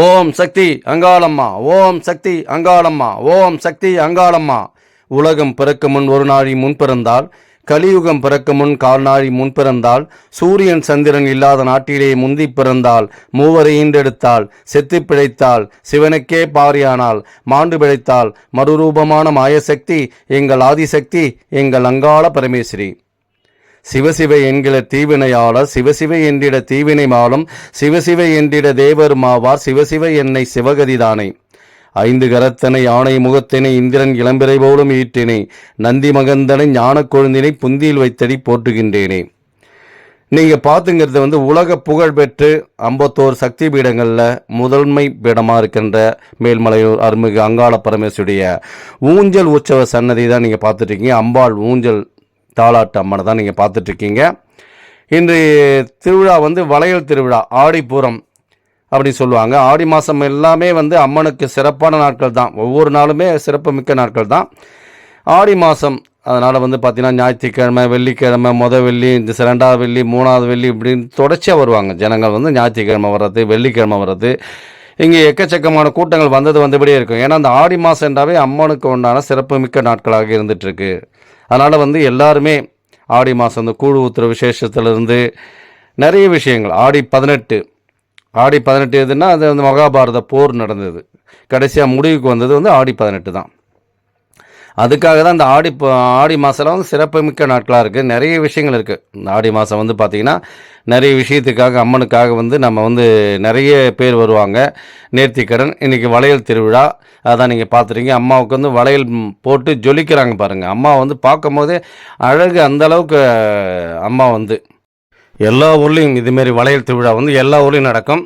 ஓம் சக்தி அங்காளம்மா ஓம் சக்தி அங்காளம்மா ஓம் சக்தி அங்காளம்மா. உலகம் பிறக்க முன் ஒரு நாழி முன் பிறந்தால் கலியுகம் பிறக்க முன் கால் நாழி முன் பிறந்தால் சூரியன் சந்திரன் இல்லாத நாட்டிலே முந்தி பிறந்தால் மூவரை ஈண்டெடுத்தால் செத்து பிழைத்தால் சிவனுக்கே பாரியானால் மாண்டு பிழைத்தால் மறுரூபமான மாயசக்தி எங்கள் ஆதிசக்தி எங்கள் அங்காள பரமேஸ்வரி. சிவசிவ என்கிற தீவினையாளர் சிவசிவ என்றிட தீவினை மாலும் சிவசிவ என்றிட தேவர் மாவார் சிவசிவ என்னை சிவகதிதானே. ஐந்து கரத்தனை யானை முகத்தினை இந்திரன் இளம்பிறை போலும் ஈற்றினை நந்தி மகந்தனை ஞானக் கொழுந்தினை புந்தியில் வைத்தடி போற்றுகின்றேனே. நீங்க பார்த்துங்கிறது வந்து உலக புகழ் பெற்று ஐம்பத்தோரு சக்தி பீடங்களில் முதன்மை பீடமாக இருக்கின்ற மேல்மலையூர் அருள்மிகு அங்காள பரமேஸ்வருடைய ஊஞ்சல் உற்சவ சன்னதி தான் நீங்கள் பார்த்துட்டு இருக்கீங்க. அம்பாள் ஊஞ்சல் தாலாட்டு அம்மனை தான் நீங்கள் பார்த்துட்ருக்கீங்க. இன்று திருவிழா வந்து வளையல் திருவிழா ஆடிப்பூரம் அப்படின்னு சொல்லுவாங்க. ஆடி மாதம் எல்லாமே வந்து அம்மனுக்கு சிறப்பான நாட்கள் தான். ஒவ்வொரு நாளுமே சிறப்பு மிக்க நாட்கள் தான். ஆடி மாதம் அதனால் வந்து பார்த்திங்கன்னா ஞாயிற்றுக்கிழமை வெள்ளிக்கிழமை முத வெள்ளி இந்த ரெண்டாவது வெள்ளி மூணாவது வெள்ளி இப்படின்னு தொடர்ச்சியாக வருவாங்க. ஜனங்கள் வந்து ஞாயிற்றுக்கிழமை வர்றது வெள்ளிக்கிழமை வர்றது. இங்கே எக்கச்சக்கமான கூட்டங்கள் வந்தது வந்தபடியே இருக்கும். ஏன்னா அந்த ஆடி மாதம் என்றாவே அம்மனுக்கு உண்டான சிறப்பு மிக்க நாட்களாக இருந்துகிட்ருக்கு அதனால் வந்து எல்லாருமே ஆடி மாதம் இந்த கூழு ஊத்துற விசேஷத்துலேருந்து நிறைய விஷயங்கள். ஆடி பதினெட்டு. ஆடி பதினெட்டு எதுன்னா அது வந்து மகாபாரத போர் நடந்தது. கடைசியாக முடிவுக்கு வந்தது வந்து ஆடி பதினெட்டு தான். அதுக்காக தான் இந்த ஆடி ஆடி மாதம்லாம் வந்து சிறப்புமிக்க நாட்களாக இருக்குது நிறைய விஷயங்கள் இருக்குது இந்த ஆடி மாதம் வந்து பார்த்திங்கன்னா நிறைய விஷயத்துக்காக அம்மனுக்காக வந்து நம்ம வந்து நிறைய பேர் வருவாங்க. நேர்த்திக்கடன் இன்றைக்கி வளையல் திருவிழா அதான் நீங்கள் பார்த்துருக்கீங்க அம்மாவுக்கு வந்து வளையல் போட்டு ஜொலிக்கிறாங்க பாருங்கள் அம்மா வந்து பார்க்கும்போதே அழகு அந்த அளவுக்கு அம்மா வந்து. எல்லா ஊர்லேயும் இதுமாரி வளையல் திருவிழா வந்து எல்லா ஊர்லேயும் நடக்கும்.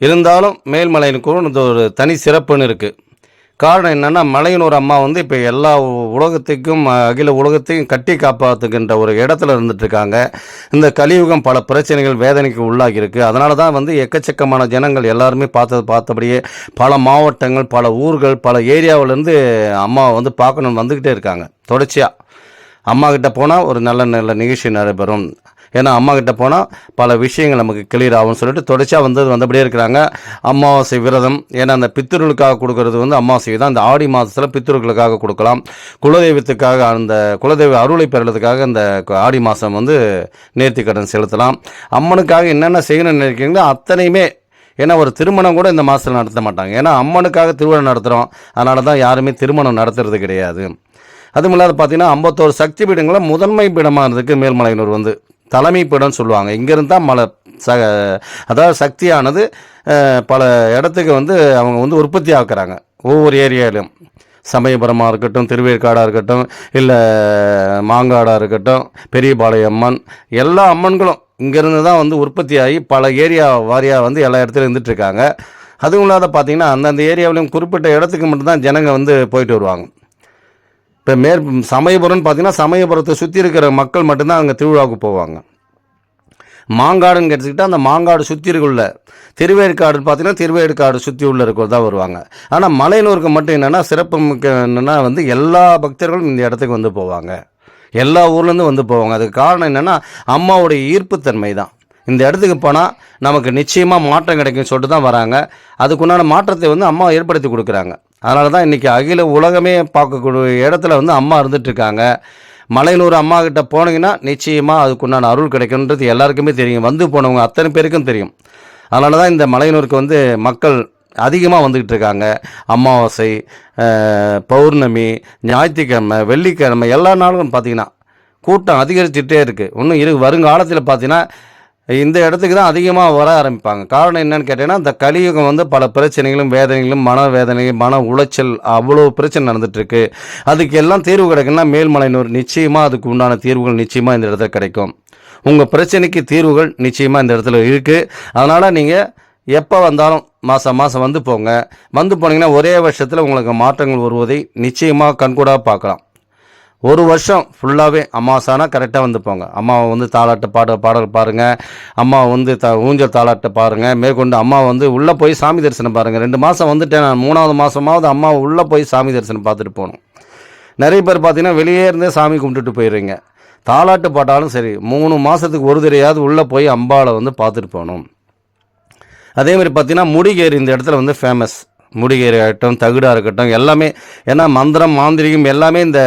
இருந்தாலும் மேல்மலையனுக்கு இந்த ஒரு தனி சிறப்புன்னு இருக்குது காரணம் என்னென்னா மலையனூர் அம்மா வந்து இப்போ எல்லா உ- உலகத்துக்கும் அகில உலகத்தையும் கட்டி காப்பாற்றுகின்ற ஒரு இடத்துல இருந்துட்டுருக்காங்க. இந்த கலியுகம் பல பிரச்சனைகள் வேதனைக்கு உள்ளாகி இருக்குது அதனால தான் வந்து எக்கச்சக்கமான ஜனங்கள் எல்லாருமே பார்த்தது பார்த்தபடியே பல மாவட்டங்கள் பல ஊர்கள் பல ஏரியாவிலேருந்து அம்மாவை வந்து பார்க்கணும்னு வந்துக்கிட்டே இருக்காங்க. தொடர்ச்சியாக அம்மா கிட்ட போனால் ஒரு நல்ல நல்ல நிகழ்ச்சி நடைபெறும். ஏன்னா அம்மா கிட்ட போனால் பல விஷயங்கள் நமக்கு கிளியர் ஆகும்னு சொல்லிட்டு தொடர்ச்சியாக வந்து வந்தபடியே இருக்கிறாங்க. அமாவாசை விரதம் ஏன்னா அந்த பித்திருளுக்காக கொடுக்கறது வந்து அமாவாசை தான். அந்த ஆடி மாதத்தில் பித்திருக்களுக்காக கொடுக்கலாம். குலதெய்வத்துக்காக அந்த குலதெய்வ அருளை பெறுறதுக்காக அந்த ஆடி மாதம் வந்து நேர்த்திக்கடன் செலுத்தலாம். அம்மனுக்காக என்னென்ன செய்யணும்னு நினைக்கிறீங்களோ அத்தனையுமே ஏன்னா ஒரு திருமணம் கூட இந்த மாதத்தில் நடத்த மாட்டாங்க. ஏன்னா அம்மனுக்காக திருமணம் நடத்துகிறோம் அதனால தான் யாருமே திருமணம் நடத்துறது கிடையாது. அதுவும் இல்லாத பார்த்தீங்கன்னா ஐம்பத்தோரு சக்தி பீடங்களில் முதன்மை பீடமாக இருந்ததுக்கு மேல்மலையனூர் வந்து தலைமை பீடம்னு சொல்லுவாங்க. இங்கேருந்து தான் மலை ச அதாவது சக்தியானது பல இடத்துக்கு வந்து அவங்க வந்து உற்பத்தி ஆக்குறாங்க. ஒவ்வொரு ஏரியாலையும் சமயபுரமாக இருக்கட்டும் திருவேற்காடாக இருக்கட்டும் இல்லை மாங்காடாக இருக்கட்டும் பெரியபாளையம் அம்மன் எல்லா அம்மன்களும் இங்கேருந்து தான் வந்து உற்பத்தி ஆகி பல ஏரியா வாரியாக வந்து எல்லா இடத்துலையும் இருந்துகிட்ருக்காங்க அதுவும் இல்லாத பார்த்திங்கன்னா அந்தந்த ஏரியாவிலையும் குறிப்பிட்ட இடத்துக்கு மட்டும்தான் ஜனங்க வந்து போயிட்டு வருவாங்க. இப்போ மேற் சமயபுரம்னு பார்த்தீங்கன்னா சமயபுரத்தை சுற்றி இருக்கிற மக்கள் மட்டும்தான் அங்கே திருவிழாவுக்கு போவாங்க. மாங்காடுன்னு கேட்டுக்கிட்டால் அந்த மாங்காடு சுற்றி இருக்குள்ள திருவேற்காடுன்னு பார்த்தீங்கன்னா திருவேற்காடு சுற்றி உள்ள இருக்கிறது தான் வருவாங்க. ஆனால் மலையனூருக்கு மட்டும் என்னென்னா சிறப்பு மிக்க என்னென்னா வந்து எல்லா பக்தர்களும் இந்த இடத்துக்கு வந்து போவாங்க. எல்லா ஊர்லேருந்து வந்து போவாங்க. அதுக்கு காரணம் என்னென்னா அம்மாவுடைய ஈர்ப்புத்தன்மை தான். இந்த இடத்துக்கு போனால் நமக்கு நிச்சயமாக மாற்றம் கிடைக்கும்னு சொல்லிட்டு தான் வராங்க. அதுக்குண்டான மாற்றத்தை வந்து அம்மா ஏற்படுத்தி கொடுக்குறாங்க. அதனால தான் இன்றைக்கி அகில உலகமே பார்க்கக்கூடிய இடத்துல வந்து அம்மா இருந்துகிட்ருக்காங்க மலையனூர் அம்மா கிட்ட போனீங்கன்னா நிச்சயமாக அதுக்குண்டான அருள் கிடைக்குன்றது எல்லாருக்குமே தெரியும். வந்து போனவங்க அத்தனை பேருக்கும் தெரியும். அதனால தான் இந்த மலையனூருக்கு வந்து மக்கள் அதிகமாக வந்துக்கிட்டு இருக்காங்க அமாவாசை பௌர்ணமி ஞாயிற்றுக்கிழமை வெள்ளிக்கிழமை எல்லா நாளும் பார்த்தீங்கன்னா கூட்டம் அதிகரிச்சுட்டே இருக்குது இன்னும் இரு வருங்காலத்தில் பார்த்தீங்கன்னா இந்த இடத்துக்கு தான் அதிகமாக வர ஆரம்பிப்பாங்க. காரணம் என்னன்னு கேட்டிங்கன்னா இந்த கலியுகம் வந்து பல பிரச்சனைகளும் வேதனைகளும் மன வேதனை மன உளைச்சல் அவ்வளோ பிரச்சனை நடந்துகிட்ருக்கு அதுக்கு எல்லாம் தீர்வு கிடைக்குன்னா மேல்மலையனூர் நிச்சயமாக அதுக்கு உண்டான தீர்வுகள் நிச்சயமாக இந்த இடத்துல கிடைக்கும். உங்கள் பிரச்சனைக்கு தீர்வுகள் நிச்சயமாக இந்த இடத்துல இருக்குது அதனால் நீங்கள் எப்போ வந்தாலும் மாதம் மாதம் வந்து போங்க. வந்து போனீங்கன்னா ஒரே வருஷத்தில் உங்களுக்கு மாற்றங்கள் வருவதை நிச்சயமாக கண்கூடாக பார்க்கலாம். ஒரு வருஷம் ஃபுல்லாகவே அம்மாசானா கரெக்டாக வந்து போங்க. அம்மாவை வந்து தாளாட்ட பாட பாடல் பாருங்கள் அம்மாவை வந்து த ஊஞ்சல் தாளாட்ட பாருங்கள் மேற்கொண்டு அம்மா வந்து உள்ளே போய் சாமி தரிசனம் பாருங்கள் ரெண்டு மாதம் வந்துட்டேன் நான். மூணாவது மாதமாவது அம்மாவை உள்ளே போய் சாமி தரிசனம் பார்த்துட்டு போகணும். நிறைய பேர் பார்த்தீங்கன்னா வெளியே இருந்தே சாமி கும்பிட்டுட்டு போயிடுறீங்க தாளாட்டு பாட்டாலும் சரி மூணு மாதத்துக்கு ஒரு தடையாவது உள்ளே போய் அம்பாவை வந்து பார்த்துட்டு போகணும். அதே மாதிரி பார்த்தீங்கன்னா முடிகேரி இந்த இடத்துல வந்து ஃபேமஸ் முடிகையாகட்டும் தகுடாக இருக்கட்டும் எல்லாமே ஏன்னா மந்திரம் மாந்திரிகம் எல்லாமே இந்த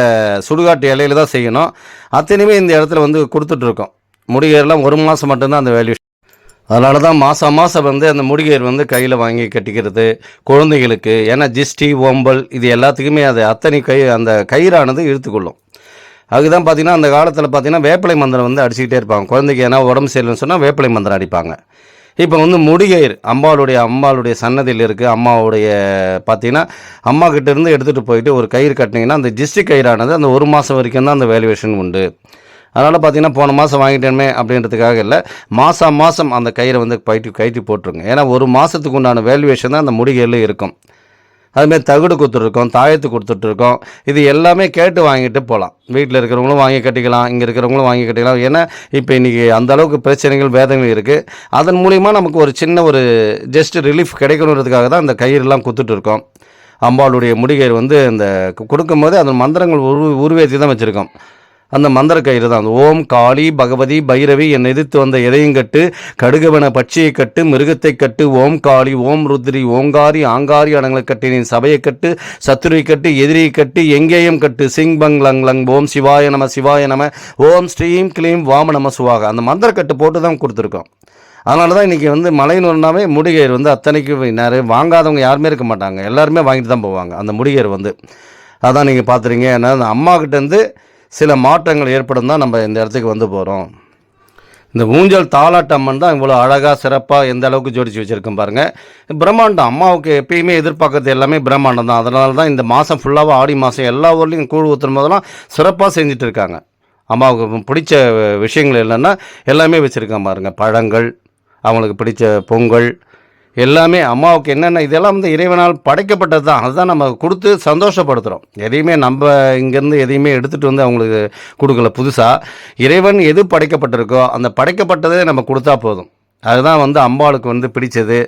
சுடுகாட்டு இலையில தான் செய்யணும். அத்தனையுமே இந்த இடத்துல வந்து கொடுத்துட்ருக்கோம். முடிகேரெலாம் ஒரு மாதம் மட்டும்தான் அந்த வேல்யூ அதனால தான் மாதம் மாதம் வந்து அந்த முடிகேர் வந்து கையில் வாங்கி கட்டிக்கிறது குழந்தைகளுக்கு ஏன்னா ஜிஸ்டி ஓம்பல் இது எல்லாத்துக்குமே அது அத்தனை கை அந்த கயிறானது இழுத்துக்கொள்ளும். அதுதான் பார்த்தீங்கன்னா அந்த காலத்தில் பார்த்திங்கன்னா வேப்பிலை மந்திரம் வந்து அடிச்சுக்கிட்டே இருப்பாங்க. குழந்தைக்கு ஏன்னா உடம்பு சரியில்லைன்னு சொன்னால் வேப்பிலை மந்திரம் அடிப்பாங்க. இப்போ வந்து முடிகயிறு அம்பாளுடைய அம்பாளுடைய சன்னதியில் இருக்குது அம்மாவுடைய பார்த்தீங்கன்னா அம்மா கிட்ட இருந்து எடுத்துகிட்டு போயிட்டு ஒரு கயிறு கட்டினீங்கன்னா அந்த ஜிஸ்டி கயிறானது அந்த ஒரு மாதம் வரைக்கும் தான் அந்த வேல்யூவேஷன் உண்டு. அதனால் பார்த்தீங்கன்னா போன மாதம் வாங்கிட்டேனே அப்படின்றதுக்காக இல்லை. மாதம் மாதம் அந்த கயிறை வந்து கயிட்டி கயிற்றி போட்டுருங்க. ஏன்னா ஒரு மாதத்துக்கு உண்டான வேல்யூவேஷன் தான் அந்த முடிகையில் இருக்கும். அதுமாரி தகுடு கொடுத்துட்ருக்கோம் தாயத்து கொடுத்துட்ருக்கோம். இது எல்லாமே கேட்டு வாங்கிட்டு போகலாம் வீட்டில் இருக்கிறவங்களும் வாங்கி கட்டிக்கலாம் இங்கே இருக்கிறவங்களும் வாங்கி கட்டிக்கலாம். ஏன்னா இப்போ இன்றைக்கி அந்த அளவுக்கு பிரச்சனைகள் வேதங்கள் இருக்குது அதன் மூலிமா நமக்கு ஒரு சின்ன ஒரு ஜஸ்ட் ரிலீஃப் கிடைக்கணுன்றதுக்காக தான் அந்த கயிறுலாம் கொடுத்துட்ருக்கோம் அம்பாளுடைய முடிகயிறு வந்து அந்த கொடுக்கும்போது அந்த மந்திரங்கள் உரு உருவேற்றி தான் வச்சுருக்கோம். அந்த மந்திர கயிறு தான். அந்த ஓம் காளி பகவதி பைரவி என் எதிர்த்து வந்த எதையும் கட்டு கடுகவன பட்சியை கட்டு மிருகத்தை கட்டு ஓம் காளி ஓம் ருத்ரி ஓங்காரி ஆங்காரி அடங்களை கட்டி நீ சபையை கட்டு சத்துருவை கட்டு எதிரியை கட்டு எங்கேயும் கட்டு சிங் பங் லங் லங் ஓம் சிவாய நம சிவாய நம ஓம் ஸ்ரீம் கிளீம் வாம நம சுவாக. அந்த மந்திர கட்டு போட்டு தான் கொடுத்துருக்கோம். அதனால தான் இன்றைக்கி வந்து மலைநூறுனாவே முடிகையர் வந்து அத்தனைக்கு நிறைய வாங்காதவங்க யாருமே இருக்க மாட்டாங்க. எல்லாருமே வாங்கிட்டு தான் போவாங்க அந்த முடிகையர் வந்து. அதான் நீங்கள் பார்த்துறீங்க ஏன்னா அந்த அம்மாக்கிட்டேருந்து சில மாற்றங்கள் ஏற்படும் தான் நம்ம இந்த இடத்துக்கு வந்து போகிறோம் இந்த ஊஞ்சல் தாலாட்டம்மன் தான் இவ்வளோ அழகாக சிறப்பாக எந்த அளவுக்கு ஜோடிச்சு வச்சுருக்கோம் பாருங்கள் பிரம்மாண்டம் அம்மாவுக்கு எப்பயுமே எதிர்பார்க்கறது எல்லாமே பிரம்மாண்டம் தான். அதனால தான் இந்த மாதம் ஃபுல்லாக ஆடி மாதம் எல்லா ஊர்லேயும் கூழ் ஊற்றும் போதெல்லாம் சிறப்பாக செஞ்சுட்டு இருக்காங்க. அம்மாவுக்கு பிடிச்ச விஷயங்கள் என்னென்னா எல்லாமே வச்சுருக்கேன் பாருங்கள் பழங்கள் அவங்களுக்கு பிடிச்ச பொங்கல் எல்லாமே அம்மாவுக்கு என்னென்ன இதெல்லாம் வந்து இறைவனால் படைக்கப்பட்டது தான் அதுதான் நம்ம கொடுத்து சந்தோஷப்படுத்துகிறோம் எதையுமே நம்ம இங்கேருந்து எதையுமே எடுத்துகிட்டு வந்து அவங்களுக்கு கொடுக்கல. புதுசாக இறைவன் எது படைக்கப்பட்டிருக்கோ அந்த படைக்கப்பட்டதே நம்ம கொடுத்தா போதும். அதுதான் வந்து அம்பாளுக்கு வந்து பிடிச்சது.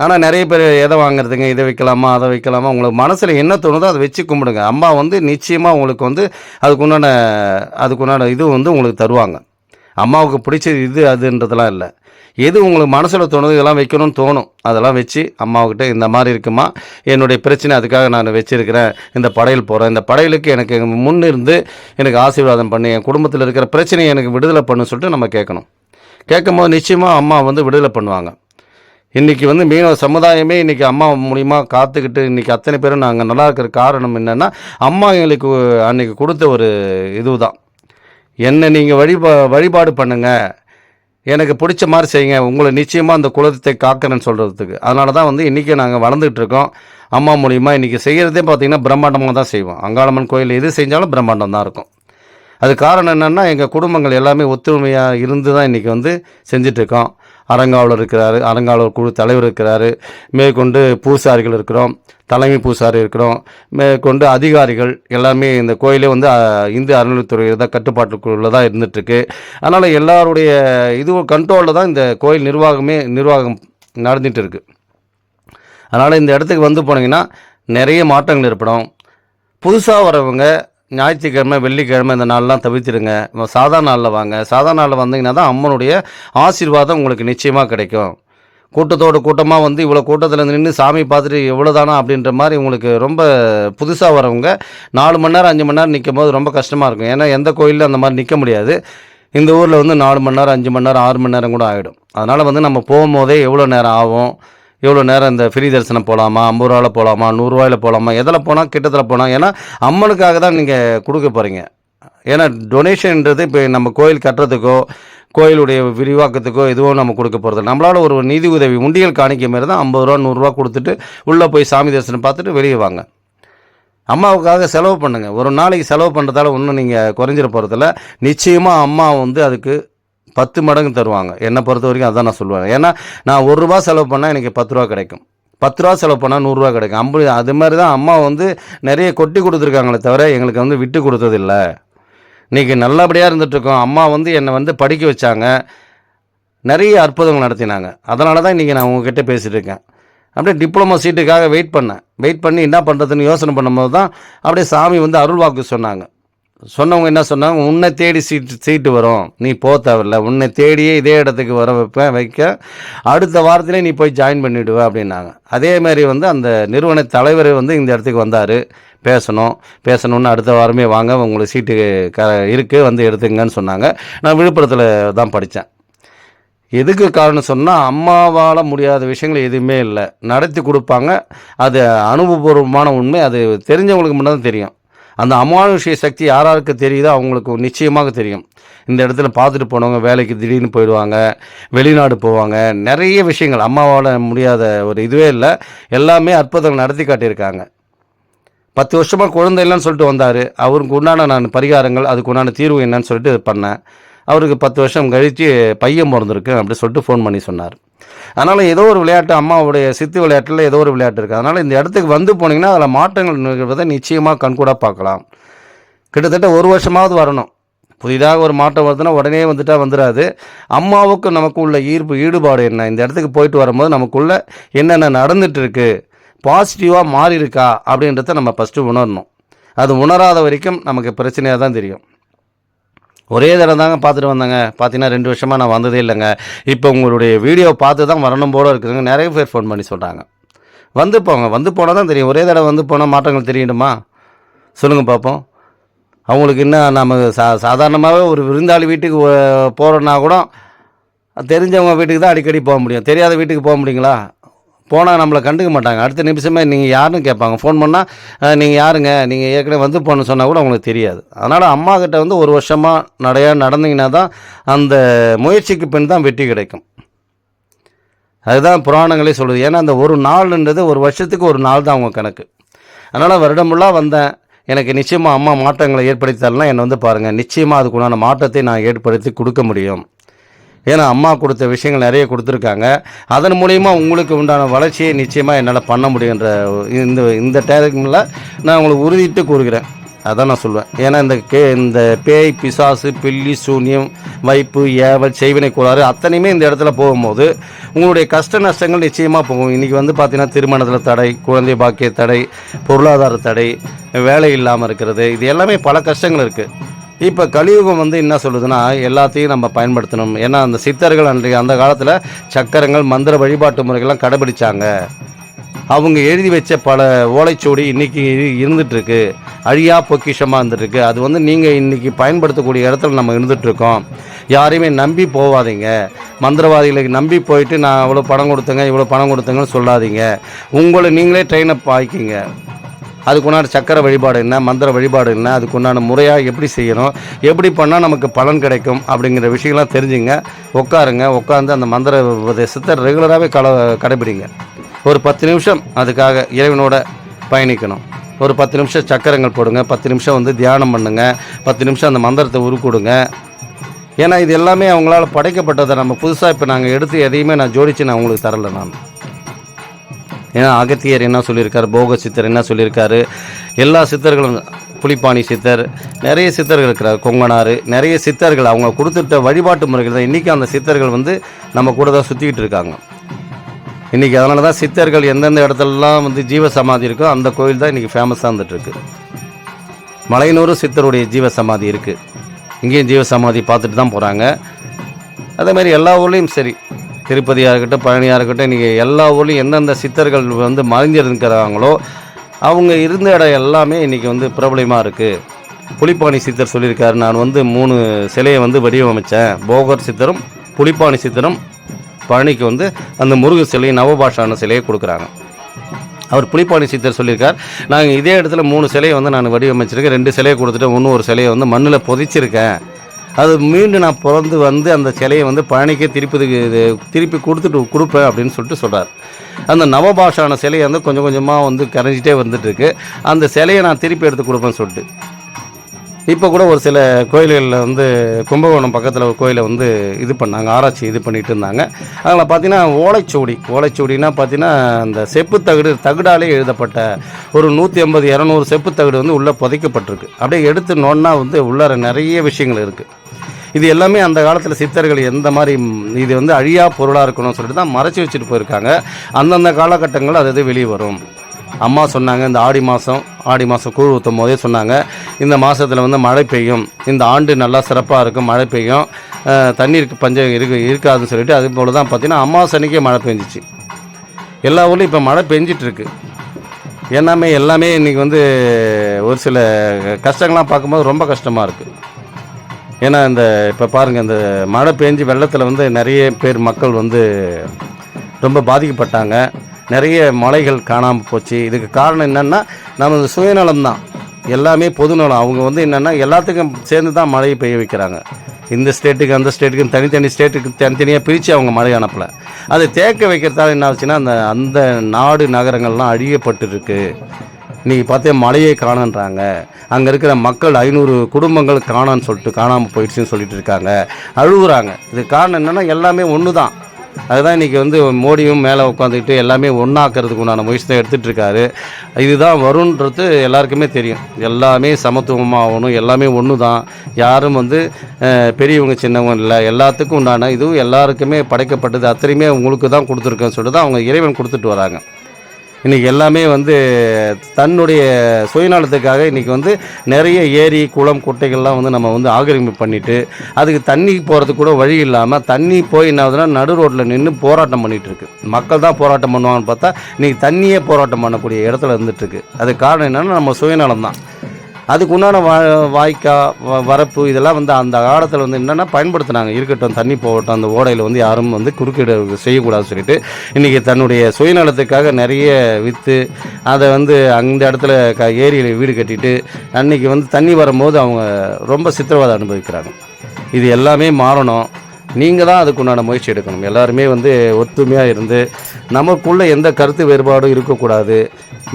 ஆனால் நிறைய பேர் எதை வாங்குறதுங்க இதை வைக்கலாமா அதை வைக்கலாமா உங்களுக்கு மனசில் என்ன தோணுதோ அதை வச்சு கும்பிடுங்க. அம்மா வந்து நிச்சயமாக உங்களுக்கு வந்து அதுக்குண்டான அதுக்குண்டான இது வந்து உங்களுக்கு தருவாங்க. அம்மாவுக்கு பிடிச்சது இது அதுன்றதெல்லாம் இல்லை. எது உங்களுக்கு மனசில் தோணுது இதெல்லாம் வைக்கணும்னு தோணும். அதெல்லாம் வச்சு அம்மாவுக்கிட்ட இந்த மாதிரி இருக்குமா? என்னுடைய பிரச்சனை அதுக்காக நான் வச்சுருக்கிறேன். இந்த படையல் போகிறேன் இந்த படையலுக்கு எனக்கு முன் இருந்து எனக்கு ஆசீர்வாதம் பண்ணி. என் குடும்பத்தில் இருக்கிற பிரச்சனையை எனக்கு விடுதலை பண்ணு சொல்லிட்டு நம்ம கேட்கணும். கேட்கும்போது நிச்சயமாக அம்மா வந்து விடுதலை பண்ணுவாங்க. இன்றைக்கி வந்து மீனவ சமுதாயமே இன்றைக்கி அம்மா மூலிமா காத்துக்கிட்டு இன்றைக்கி அத்தனை பேரும் நாங்கள் நல்லா இருக்கிற காரணம் என்னென்னா அம்மா எங்களுக்கு அன்றைக்கி கொடுத்த ஒரு இதுதான். என்னை நீங்கள் வழிபா வழிபாடு பண்ணுங்கள் எனக்கு பிடிச்ச மாதிரி செய்யுங்க. உங்களை நிச்சயமாக அந்த குலத்தை காக்கிறேன்னு சொல்கிறதுக்கு அதனால தான் வந்து இன்றைக்கி நாங்கள் வளர்ந்துட்டு இருக்கோம். அம்மா மூலியமாக இன்றைக்கி செய்கிறதே பார்த்திங்கன்னா பிரம்மாண்டமாக தான் செய்வோம். அங்காளம்மன் கோயில் எது செஞ்சாலும் பிரம்மாண்டம் தான் இருக்கும். அது காரணம் என்னென்னா எங்கள் குடும்பங்கள் எல்லாமே ஒத்துழைமையாக இருந்து தான் இன்றைக்கி வந்து செஞ்சிட்ருக்கோம் அரங்காவலர் இருக்கிறாரு அரங்காவலர் குழு தலைவர் இருக்கிறாரு. மேற்கொண்டு பூசாரிகள் இருக்கிறோம். தலைமை பூசாரி இருக்கிறோம். மேற்கொண்டு அதிகாரிகள் எல்லாமே இந்த கோயிலே வந்து இந்து அறநிலைத்துறை தான் கட்டுப்பாட்டுக்குள்ளே தான் இருந்துகிட்ருக்கு அதனால் எல்லாருடைய இதுவும் கண்ட்ரோலில் தான் இந்த கோயில் நிர்வாகமே நிர்வாகம் நடந்துகிட்டு இருக்குது அதனால் இந்த இடத்துக்கு வந்து போனீங்கன்னா நிறைய மாற்றங்கள் ஏற்படும். புதுசாக வரவங்க ஞாயிற்றுக்கிழமை வெள்ளிக்கிழமை இந்த நாள்லாம் தவிர்த்துடுங்க. சாதா நாளில் வாங்க. சாதா நாளில் வந்தீங்கன்னா தான் அம்மனுடைய ஆசீர்வாதம் உங்களுக்கு நிச்சயமாக கிடைக்கும். கூட்டத்தோட கூட்டமாக வந்து இவ்வளோ கூட்டத்தில் நின்று சாமி பார்த்துட்டு இவ்வளோதானா அப்படின்ற மாதிரி உங்களுக்கு ரொம்ப புதுசாக வரவங்க நாலு மணி நேரம் அஞ்சு மணி நேரம் நிற்கும் போது ரொம்ப கஷ்டமாக இருக்கும். ஏன்னா எந்த கோயிலில் அந்த மாதிரி நிற்க முடியாது. இந்த ஊரில் வந்து நாலு மணி நேரம் அஞ்சு மணி நேரம் ஆறு மணி நேரம் கூட ஆகிடும் அதனால் வந்து நம்ம போகும்போதே எவ்வளோ நேரம் ஆகும்? எவ்வளோ நேரம் இந்த ஃப்ரீ தரிசனம் போகலாமா ஐம்பது ரூபாயில் போகலாமா நூறுரூவாயில் போகலாமா எதில் போனால் கிட்டத்தில் போனால் ஏன்னா அம்மனுக்காக தான் நீங்கள் கொடுக்க போகிறீங்க ஏன்னா டொனேஷன்ன்றது இப்போ நம்ம கோயில் கட்டுறதுக்கோ கோயிலுடைய விரிவாக்கத்துக்கோ எதுவோ நம்ம கொடுக்க போகிறது நம்மளால் ஒரு நிதி உதவி உண்டியல் காணிக்க மாரி தான் ஐம்பது ரூபா நூறுரூவா கொடுத்துட்டு உள்ளே போய் சாமி தரிசனம் பார்த்துட்டு வெளியே வாங்க. அம்மாவுக்காக செலவு பண்ணுங்கள் ஒரு நாளைக்கு செலவு பண்ணுறதால ஒன்றும் நீங்கள் குறைஞ்சிட போகிறதில்ல நிச்சயமாக அம்மா வந்து அதுக்கு பத்து மடங்கு தருவாங்க. என்னை பொறுத்த வரைக்கும் அதான் நான் சொல்லுவேன். ஏன்னா நான் ஒரு ரூபா செலவு பண்ணால் எனக்கு பத்து ரூபா கிடைக்கும். பத்து ரூபா செலவு பண்ணால் நூறுரூவா கிடைக்கும். ஐம்பது அது மாதிரி தான் அம்மா வந்து நிறைய கொட்டி கொடுத்துருக்காங்களே தவிர எங்களுக்கு வந்து விட்டு கொடுத்ததில்ல. இன்றைக்கி நல்லபடியாக இருந்துகிட்ருக்கோம் அம்மா வந்து என்னை வந்து படிக்க வச்சாங்க. நிறைய அற்புதங்கள் நடத்தினாங்க. அதனால தான் இன்றைக்கி நான் உங்ககிட்ட பேசிகிட்டு இருக்கேன். அப்படியே டிப்ளமோ சீட்டுக்காக வெயிட் பண்ணேன். வெயிட் பண்ணி என்ன பண்ணுறதுன்னு யோசனை பண்ணும்போது தான் அப்படியே சாமி வந்து அருள் வாக்கு சொன்னாங்க. சொன்னவங்க என்ன சொன்னாங்க? உன்னை தேடி சீட்டு சீட்டு வரும். நீ போக தேவையில்ல. உன்னை தேடியே இதே இடத்துக்கு வர வைப்பேன் வைக்க. அடுத்த வாரத்திலே நீ போய் ஜாயின் பண்ணிவிடுவ அப்படின்னாங்க. அதே மாதிரி வந்து அந்த நிறுவன தலைவர் வந்து இந்த இடத்துக்கு வந்தார். பேசணும். பேசணும்னு அடுத்த வாரமே வாங்க உங்களுக்கு சீட்டு க இருக்குது வந்து எடுத்துங்கன்னு சொன்னாங்க. நான் விழுப்புரத்தில் தான் படித்தேன் எதுக்கு காரணம் சொன்னால் அம்மாவால் முடியாத விஷயங்கள் எதுவுமே இல்லை. நடத்தி கொடுப்பாங்க. அது அனுபவபூர்வமான உண்மை. அது தெரிஞ்சவங்களுக்கு மட்டும்தான் தெரியும். அந்த அமானுஷ்ய சக்தி யாராருக்கு தெரியுதோ அவங்களுக்கு நிச்சயமாக தெரியும். இந்த இடத்துல பார்த்துட்டு போனவங்க வேலைக்கு திடீர்னு போயிடுவாங்க வெளிநாடு போவாங்க நிறைய விஷயங்கள். அம்மாவால் முடியாத ஒரு இதுவே இல்லை. எல்லாமே அற்புதங்கள் நடத்தி காட்டியிருக்காங்க. பத்து வருஷமாக குழந்தை இல்லைன்னு சொல்லிட்டு வந்தார். அவருக்கு உண்டான நான் பரிகாரங்கள் அதுக்கு உண்டான தீர்வு என்னன்னு சொல்லிட்டு பண்ணேன். அவருக்கு பத்து வருஷம் கழித்து பையன் பிறந்திருக்கு அப்படி சொல்லிட்டு ஃபோன் பண்ணி சொன்னார். அதனால் ஏதோ ஒரு விளையாட்டு அம்மாவுடைய சித்து விளையாட்டில் ஏதோ ஒரு விளையாட்டு இருக்குது அதனால் இந்த இடத்துக்கு வந்து போனீங்கன்னா அதில் மாற்றங்கள் நிகழ்வதை நிச்சயமாக கண்கூடாக பார்க்கலாம். கிட்டத்தட்ட ஒரு வருஷமாவது வரணும். புதிதாக ஒரு மாற்றம் வருதுன்னா உடனே வந்துட்டா வந்துடாது அம்மாவுக்கு நமக்கு உள்ள ஈர்ப்பு ஈடுபாடு என்ன? இந்த இடத்துக்கு போயிட்டு வரும்போது நமக்குள்ள என்னென்ன நடந்துகிட்ருக்கு பாசிட்டிவாக மாறி இருக்கா அப்படின்றத நம்ம ஃபஸ்ட்டு உணரணும். அது உணராத வரைக்கும் நமக்கு பிரச்சனையாக தான் தெரியும். ஒரே தடவை தாங்க பார்த்துட்டு வந்தாங்க. பார்த்தீங்கன்னா ரெண்டு வருஷமாக நான் வந்ததே இல்லைங்க. இப்போ உங்களுடைய வீடியோ பார்த்து தான் வரணும் போல இருக்குதுங்க. நிறைய பேர் ஃபோன் பண்ணி சொல்கிறாங்க வந்து போங்க. வந்து போனால் தான் தெரியும். ஒரே தடவை வந்து போனால் மாற்றங்கள் தெரியணுமா சொல்லுங்கள் பார்ப்போம். அவங்களுக்கு என்ன நம்ம சா சாதாரணமாகவே ஒரு விருந்தாளி வீட்டுக்கு போகிறோன்னா கூட தெரிஞ்சவங்க வீட்டுக்கு தான் அடிக்கடி போக முடியும். தெரியாத வீட்டுக்கு போக முடியுங்களா? போனால் நம்மளை கண்டுக்க மாட்டாங்க. அடுத்த நிமிஷமே நீங்கள் யாருன்னு கேட்பாங்க. ஃபோன் பண்ணால் நீங்கள் யாருங்க? நீங்கள் ஏற்கனவே வந்து போன சொன்னால் கூட அவங்களுக்கு தெரியாது. அதனால் அம்மா கிட்ட வந்து ஒரு வருஷமாக நடையாக நடந்தீங்கன்னா தான் அந்த முயற்சிக்கு பின் தான் வெற்றி கிடைக்கும். அதுதான் புராணங்களே சொல்லுது. ஏன்னா அந்த ஒரு நாள்ன்றது ஒரு வருஷத்துக்கு ஒரு நாள் தான் அவங்க கணக்கு. அதனால் வருடமுள்ளாக வந்தேன். எனக்கு நிச்சயமாக அம்மா மாற்றங்களை ஏற்படுத்தி தரலாம். என்னை வந்து பாருங்கள் நிச்சயமாக அதுக்குண்டான மாற்றத்தை நான் ஏற்படுத்தி கொடுக்க முடியும். ஏன்னா அம்மா கொடுத்த விஷயங்கள் நிறைய கொடுத்துருக்காங்க. அதன் மூலயமா உங்களுக்கு உண்டான வளர்ச்சியை நிச்சயமாக என்னால் பண்ண முடியுன்ற இந்த இந்த டைமில் நான் உங்களுக்கு உறுதிட்டு கூறுகிறேன். அதான் நான் சொல்லுவேன் ஏன்னா இந்த கே இந்த பேய் பிசாசு பில்லி சூன்யம் வைப்பு ஏவல் செய்வினை கோளாறு அத்தனையுமே இந்த இடத்துல போகும்போது உங்களுடைய கஷ்ட நஷ்டங்கள் நிச்சயமாக போகும். இன்றைக்கி வந்து பார்த்தீங்கன்னா திருமணத்தில் தடை குழந்தை பாக்கிய தடை பொருளாதார தடை வேலை இல்லாமல் இருக்கிறது இது எல்லாமே பல கஷ்டங்கள் இருக்குது இப்போ கலியுகம் வந்து என்ன சொல்லுதுன்னா எல்லாத்தையும் நம்ம பயன்படுத்தணும். ஏன்னா அந்த சித்தர்கள் அன்றைய அந்த காலத்தில் சக்கரங்கள் மந்திர வழிபாட்டு முறைகள்லாம் கடைபிடிச்சாங்க. அவங்க எழுதி வச்ச பல ஓலைச்சுவடி இன்னைக்கு இருந்துகிட்ருக்கு அழியா பொக்கிஷமாக இருந்துட்டுருக்கு. அது வந்து நீங்கள் இன்னைக்கு பயன்படுத்தக்கூடிய இடத்துல நம்ம இருந்துகிட்ருக்கோம் யாரையுமே நம்பி போகாதீங்க மந்திரவாதிகளுக்கு நம்பி போயிட்டு நான் இவ்வளோ பணம் கொடுத்தேங்க இவ்வளோ பணம் கொடுத்தேங்கன்னு சொல்லாதீங்க. உங்களை நீங்களே ட்ரெயின் அப் ஆக்கிங்க அதுக்குண்டான சக்கர வழிபாடு என்ன மந்திர வழிபாடு என்ன அதுக்குண்டான முறையாக எப்படி செய்யணும் எப்படி பண்ணால் நமக்கு பலன் கிடைக்கும் அப்படிங்கிற விஷயம்லாம் தெரிஞ்சுங்க. உட்காருங்க உட்காந்து அந்த மந்திர உபதேசத்தை ரெகுலராகவே கல கடைபிடிங்க. ஒரு பத்து நிமிஷம் அதுக்காக இறைவனோட பயணிக்கணும். ஒரு பத்து நிமிஷம் சக்கரங்கள் போடுங்க பத்து நிமிஷம் வந்து தியானம் பண்ணுங்க பத்து நிமிஷம் அந்த மந்திரத்தை உருக்கொடுங்க. ஏன்னா இது எல்லாமே அவங்களால படைக்கப்பட்டதை நம்ம புதுசாக இப்போ நாங்கள் எடுத்து எதையுமே நான் ஜோடித்து நான் உங்களுக்கு தரல நான். ஏன்னா அகத்தியர் என்ன சொல்லியிருக்காரு? போக சித்தர் என்ன சொல்லியிருக்காரு? எல்லா சித்தர்களும் புலிப்பாணி சித்தர் நிறைய சித்தர்கள் இருக்கிறார் கொங்கனார் நிறைய சித்தர்கள் அவங்க கொடுத்துட்ட வழிபாட்டு முறைகள் தான் இன்றைக்கி அந்த சித்தர்கள் வந்து நம்ம கூட தான் சுற்றிக்கிட்டு இருக்காங்க. இன்றைக்கி அதனால தான் சித்தர்கள் எந்தெந்த இடத்துலலாம் வந்து ஜீவ சமாதி இருக்கோ அந்த கோயில் தான் இன்றைக்கி ஃபேமஸாக இருந்துகிட்ருக்கு மலையனூர் சித்தருடைய ஜீவ சமாதி இருக்குது இங்கேயும் ஜீவ சமாதி பார்த்துட்டு தான் போகிறாங்க அதே மாதிரி எல்லா ஊர்லேயும் சரி. திருப்பதியாக இருக்கட்டும் பழனியாக இருக்கட்டும் இன்றைக்கி எல்லா ஊர்லேயும் எந்தெந்த சித்தர்கள் வந்து மறைஞ்சிருக்கிறாங்களோ அவங்க இருந்த இடம் எல்லாமே இன்றைக்கி வந்து பிரபலமாக இருக்குது புலிப்பாணி சித்தர் சொல்லியிருக்காரு. நான் வந்து மூணு சிலையை வந்து வடிவமைத்தேன் போகர் சித்தரும் புலிப்பாணி சித்தரும் பழனிக்கு வந்து அந்த முருக சிலையை நவபாஷான சிலையை கொடுக்குறாங்க. அவர் புலிப்பாணி சித்தர் சொல்லியிருக்கார். நாங்கள் இதே இடத்துல மூணு சிலையை வந்து நான் வடிவமைச்சிருக்கேன். ரெண்டு சிலையை கொடுத்துட்டு ஒன்று ஒரு சிலையை வந்து மண்ணில் புதைச்சிருக்கேன். அது மீண்டும் நான் பிறந்து வந்து அந்த சிலையை வந்து பழனிக்கே திருப்பி இது திருப்பி கொடுத்துட்டு கொடுப்பேன் அப்படின்னு சொல்லிட்டு சொல்கிறார் அந்த நவபாஷான சிலையை வந்து கொஞ்சம் கொஞ்சமாக வந்து கரைஞ்சிட்டே வந்துட்டுருக்கு அந்த சிலையை நான் திருப்பி எடுத்து கொடுப்பேன்னு சொல்லிட்டு. இப்போ கூட ஒரு சில கோயில்களில் வந்து கும்பகோணம் பக்கத்தில் ஒரு கோயிலை வந்து இது பண்ணாங்க ஆராய்ச்சி இது பண்ணிட்டு இருந்தாங்க. அதில் பார்த்தீங்கன்னா ஓலைச்சுவடி ஓலைச்சுவடினா பார்த்தீங்கன்னா அந்த செப்பு தகடு தகடாலே எழுதப்பட்ட ஒரு நூற்றி ஐம்பது இரநூறு செப்பு தகடு வந்து உள்ளே புதைக்கப்பட்டிருக்கு. அப்படியே எடுத்து நோன்னா வந்து உள்ளார நிறைய விஷயங்கள் இருக்குது இது எல்லாமே அந்த காலத்தில் சித்தர்கள் எந்த மாதிரி இது வந்து அழியா பொருளாக இருக்கணும்னு சொல்லிட்டு தான் மறைச்சி வச்சுட்டு போயிருக்காங்க. அந்தந்த காலகட்டங்கள் அது அது வெளியே வரும். அம்மா சொன்னாங்க இந்த ஆடி மாதம் ஆடி மாதம் கூழ் ஊற்றும் போதே சொன்னாங்க இந்த மாதத்தில் வந்து மழை பெய்யும். இந்த ஆண்டு நல்லா சிறப்பாக இருக்கும் மழை பெய்யும். தண்ணீருக்கு பஞ்சம் இருக்கு இருக்காதுன்னு சொல்லிட்டு அது போல் தான் பார்த்தீங்கன்னா அமாவாசை அன்னைக்கே மழை பெஞ்சிச்சு. எல்லா ஊர்லேயும் இப்போ மழை பெஞ்சிட்ருக்கு. எல்லாமே எல்லாமே இன்றைக்கி வந்து ஒரு சில கஷ்டங்கள்லாம் பார்க்கும்போது ரொம்ப கஷ்டமாக இருக்குது ஏன்னா இந்த இப்போ பாருங்கள் இந்த மழை பெஞ்சு வெள்ளத்தில் வந்து நிறைய பேர் மக்கள் வந்து ரொம்ப பாதிக்கப்பட்டாங்க. நிறைய மலைகள் காணாமல் போச்சு. இதுக்கு காரணம் என்னென்னா நமது சுயநலம் தான் எல்லாமே பொதுநலம். அவங்க வந்து என்னென்னா எல்லாத்துக்கும் சேர்ந்து தான் மழையை பெய்ய வைக்கிறாங்க. இந்த ஸ்டேட்டுக்கு அந்த ஸ்டேட்டுக்கு தனித்தனி ஸ்டேட்டுக்கு தனித்தனியாக பிரித்து அவங்க மழை அனுப்பலை. அதை தேக்க வைக்கிறதால என்ன ஆச்சுன்னா அந்த அந்த நாடு நகரங்கள்லாம் அழியப்பட்டுருக்கு. இன்றைக்கி பார்த்தே பார்த்தா மழையே காணன்றாங்க. அங்கே இருக்கிற மக்கள் ஐநூறு குடும்பங்கள் காணான்னு சொல்லிட்டு காணாமல் போயிடுச்சுன்னு சொல்லிட்டு இருக்காங்க. அழுகுறாங்க. இது காரணம் என்னென்னா எல்லாமே ஒன்று தான் அதுதான் இன்றைக்கி வந்து மோடியும் மேலே உட்காந்துக்கிட்டு எல்லாமே ஒன்றாக்கிறதுக்கு உண்டான முயற்சி தான் எடுத்துகிட்ருக்காரு இதுதான் வரும்ன்றது எல்லாருக்குமே தெரியும். எல்லாமே சமத்துவமாகணும் எல்லாமே ஒன்று தான் யாரும் வந்து பெரியவங்க சின்னவங்க இல்லை. எல்லாத்துக்கும் உண்டான இதுவும் எல்லாருக்குமே படைக்கப்பட்டது அத்தனையுமே உங்களுக்கு தான் கொடுத்துருக்கேன்னு சொல்லிட்டு தான் அவங்க இறைவன் கொடுத்துட்டு வராங்க. இன்றைக்கி எல்லாமே வந்து தன்னுடைய சுயநலத்துக்காக இன்றைக்கி வந்து நிறைய ஏரி குளம் குட்டைகள்லாம் வந்து நம்ம வந்து ஆக்கிரமிப்பு பண்ணிவிட்டு அதுக்கு தண்ணி போகிறதுக்கு கூட வழி இல்லாமல் தண்ணி போய் என்ன ஆகுதுன்னா நடு ரோட்டில் நின்று போராட்டம் பண்ணிகிட்ருக்கு மக்கள் தான் போராட்டம் பண்ணுவாங்கன்னு பார்த்தா இன்றைக்கி தண்ணியே போராட்டம் பண்ணக்கூடிய இடத்துல இருந்துகிட்ருக்கு அதுக்கு காரணம் என்னென்னா நம்ம சுயநலம் தான். அதுக்கு உண்டான வா வாய்க்கா வ- வரப்பு இதெல்லாம் வந்து அந்த காலத்தில் வந்து என்னென்னா பயன்படுத்தினாங்க? இருக்கட்டும் தண்ணி போகட்டும் அந்த ஓடையில் வந்து யாரும் வந்து குறுக்கீடு செய்யக்கூடாதுன்னு சொல்லிட்டு இன்றைக்கி தன்னுடைய சுயநலத்துக்காக நிறைய விற்று அதை வந்து அந்த இடத்துல க ஏரியில் வீடு கட்டிட்டு அன்னைக்கு வந்து தண்ணி வரும்போது அவங்க ரொம்ப சித்திரவதை அனுபவிக்கிறாங்க. இது எல்லாமே மாறணும். நீங்கள் தான் அதுக்குண்டான முயற்சி எடுக்கணும். எல்லாருமே வந்து ஒத்துமையாக இருந்து நமக்குள்ளே எந்த கருத்து வேறுபாடும் இருக்கக்கூடாது.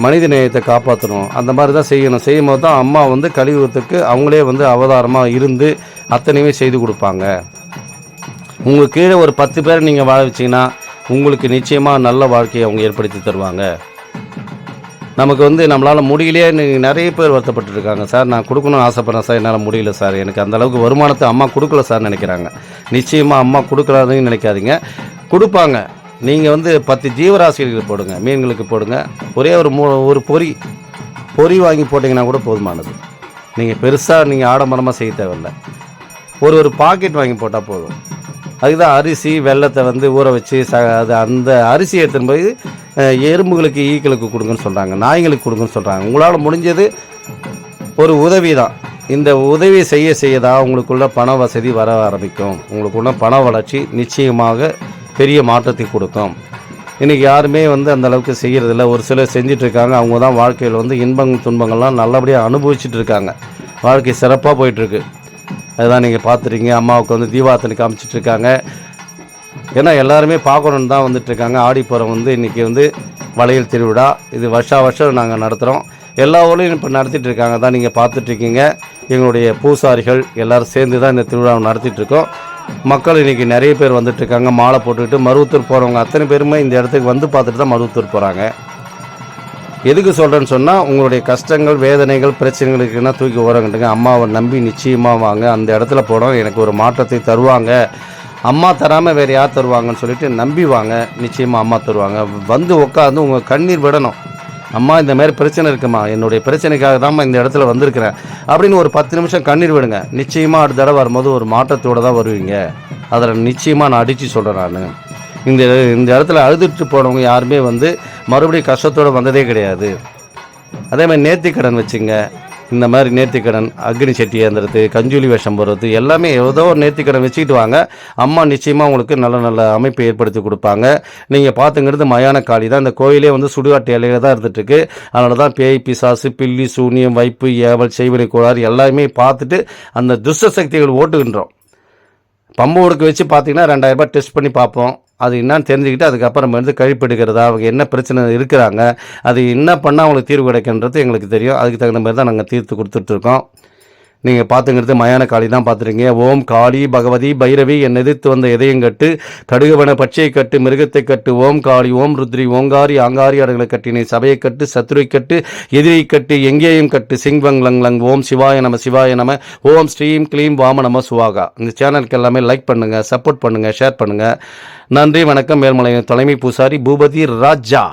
மனித நேயத்தை காப்பாற்றணும் அந்த மாதிரி தான் செய்யணும். செய்யும் போது தான் அம்மா வந்து கலியுகத்துக்கு அவங்களே வந்து அவதாரமாக இருந்து அத்தனையுமே செய்து கொடுப்பாங்க. உங்களுக்கு கீழே ஒரு பத்து பேரை நீங்கள் வாழ வச்சிங்கன்னா உங்களுக்கு நிச்சயமாக நல்ல வாழ்க்கையை அவங்க ஏற்படுத்தி தருவாங்க. நமக்கு வந்து நம்மளால் முடியலையே நிறைய பேர் வருத்தப்பட்டுருக்காங்க. சார் நான் கொடுக்கணும்னு ஆசைப்பட்றேன் சார் என்னால் முடியல சார். எனக்கு அந்தளவுக்கு வருமானத்தை அம்மா கொடுக்கல சார் நினைக்கிறாங்க. நிச்சயமாக அம்மா கொடுக்கலாதுன்னு நினைக்காதீங்க. கொடுப்பாங்க. நீங்கள் வந்து பத்து ஜீவராசிகளுக்கு போடுங்க மீன்களுக்கு போடுங்க. ஒரே ஒரு மூ ஒரு பொறி பொறி வாங்கி போட்டிங்கன்னா கூட போதுமானது. நீங்கள் பெருசாக நீங்கள் ஆடம்பரமாக செய்ய தேவையில்லை. ஒரு ஒரு பாக்கெட் வாங்கி போட்டால் போதும். அதுதான் அரிசி வெள்ளத்தை வந்து ஊற வச்சு ச அது அந்த அரிசி எடுத்துன்னு போய் எறும்புகளுக்கு ஈக்களுக்கு கொடுங்கன்னு சொல்கிறாங்க நாய்களுக்கு கொடுங்கன்னு சொல்கிறாங்க உங்களால் முடிஞ்சது ஒரு உதவி தான் இந்த உதவி செய்ய செய்ய தான் உங்களுக்குள்ள பண வசதி வர ஆரம்பிக்கும். உங்களுக்குள்ள பண வளர்ச்சி நிச்சயமாக பெரிய மாற்றத்தை கொடுக்கும். இன்றைக்கி யாருமே வந்து அந்த அளவுக்கு செய்கிறதில்ல ஒரு சிலர் செஞ்சிட்ருக்காங்க. அவங்க தான் வாழ்க்கையில் வந்து இன்பம் துன்பங்கள்லாம் நல்லபடியாக அனுபவிச்சுட்டு இருக்காங்க வாழ்க்கை சிறப்பாக போயிட்டுருக்கு அதுதான் நீங்கள் பார்த்துருக்கீங்க. அம்மாவுக்கு வந்து தீபாத்தனை காமிச்சிட்ருக்காங்க. ஏன்னா எல்லாருமே பார்க்கணுன்னு தான் வந்துட்டுருக்காங்க. ஆடிப்புறம் வந்து இன்றைக்கி வந்து வளையல் திருவிழா. இது வருஷா வருஷம் நாங்கள் நடத்துகிறோம் எல்லா ஊர்லேயும் இப்போ நடத்திட்டு இருக்காங்க தான் நீங்கள் பார்த்துட்ருக்கீங்க எங்களுடைய பூசாரிகள் எல்லோரும் சேர்ந்து தான் இந்த திருவிழாவை நடத்திட்டுருக்கோம். மக்கள் இன்றைக்கி நிறைய பேர் வந்துட்டுருக்காங்க. மாலை போட்டுக்கிட்டு மருவத்தூர் போகிறவங்க அத்தனை பேருமே இந்த இடத்துக்கு வந்து பார்த்துட்டு தான் மருவத்தூர் போகிறாங்க எதுக்கு சொல்கிறேன்னு சொன்னால் உங்களுடைய கஷ்டங்கள் வேதனைகள் பிரச்சனைகள் இருக்குன்னா தூக்கி ஓரங்கட்டுங்க. அம்மாவை நம்பி நிச்சயமாக வாங்க. அந்த இடத்துல போனோம் எனக்கு ஒரு மாற்றத்தை தருவாங்க. அம்மா தராமல் வேறு யார் தருவாங்கன்னு சொல்லிட்டு நம்பி வாங்க நிச்சயமாக அம்மா தருவாங்க. வந்து உட்காந்து உங்கள் கண்ணீர் விடணும். அம்மா இந்த மாதிரி பிரச்சனை இருக்குமா? என்னுடைய பிரச்சனைக்காக தான்மா இந்த இடத்துல வந்திருக்கிறேன். அப்படின்னு ஒரு பத்து நிமிஷம் கண்ணீர் விடுங்க. நிச்சயமாக அடுத்த தடவை வரும்போது ஒரு மாற்றத்தோடு தான் வருவீங்க. அதில் நிச்சயமாக நான் அடித்து சொல்கிறேன் நான். இந்த இந்த இடத்துல அழுதுட்டு போனவங்க யாருமே வந்து மறுபடியும் கஷ்டத்தோடு வந்ததே கிடையாது. அதே மாதிரி நேர்த்திக்கடன் வச்சுங்க. இந்த மாதிரி நேர்த்திக்கடன் அக்னி செட்டி ஏந்துறது கஞ்சூலி வேஷம் போடுறது எல்லாமே ஏதோ ஒரு நேர்த்திக்கடன் வச்சுக்கிட்டு வாங்க அம்மா நிச்சயமாக உங்களுக்கு நல்ல நல்ல அமைப்பு ஏற்படுத்தி கொடுப்பாங்க. நீங்கள் பார்த்துங்கிறது மயான காளி தான். இந்த கோயிலே வந்து சுடுகாட்டு இலையில தான் இருந்துகிட்ருக்கு அதனால தான் பேய் பிசாசு பில்லி சூனியம் வைப்பு ஏவல் செய்வினை கோளாறு எல்லாமே பார்த்துட்டு அந்த துஷ்ட சக்திகள் ஓட்டுகின்றோம். பம்பு ஒர்க்கு வச்சு பார்த்தீங்கன்னா ரெண்டாயிரம் ரூபாய் டெஸ்ட் பண்ணி பார்ப்போம். அது என்னன்னு தெரிஞ்சுக்கிட்டு அதுக்கப்புறம் வந்து கழிப்பெடுக்கிறதா அவங்க என்ன பிரச்சனை இருக்கிறாங்க அது என்ன பண்ணால் அவங்களுக்கு தீர்வு கிடைக்குன்றது எங்களுக்கு தெரியும். அதுக்கு தகுந்த மாதிரி தான் நாங்கள் தீர்த்து கொடுத்துட்ருக்கோம் நீங்கள் பார்த்துங்கிறது மயான காளி தான் பார்த்துருக்கீங்க. ஓம் காளி பகவதி பைரவி என் எதிர்த்து வந்த இதயம் கட்டு கடுகுவன பச்சையை கட்டு மிருகத்தை கட்டு ஓம் காளி ஓம் ருத்ரி ஓங்காரி ஆங்காரி அடங்களை கட்டினை சபையை கட்டு சத்துரை கட்டு எதிரை கட்டு எங்கேயும் கட்டு சிங் வங் லங் லங் ஓம் சிவாய நம சிவாய நம ஓம் ஸ்ரீம் க்ளீம் வாம நம சுவாகா. இந்த சேனலுக்கு எல்லாமே லைக் பண்ணுங்கள் சப்போர்ட் பண்ணுங்கள் ஷேர் பண்ணுங்கள் நன்றி வணக்கம் மேல்மலை தலைமை பூசாரி பூபதி ராஜா.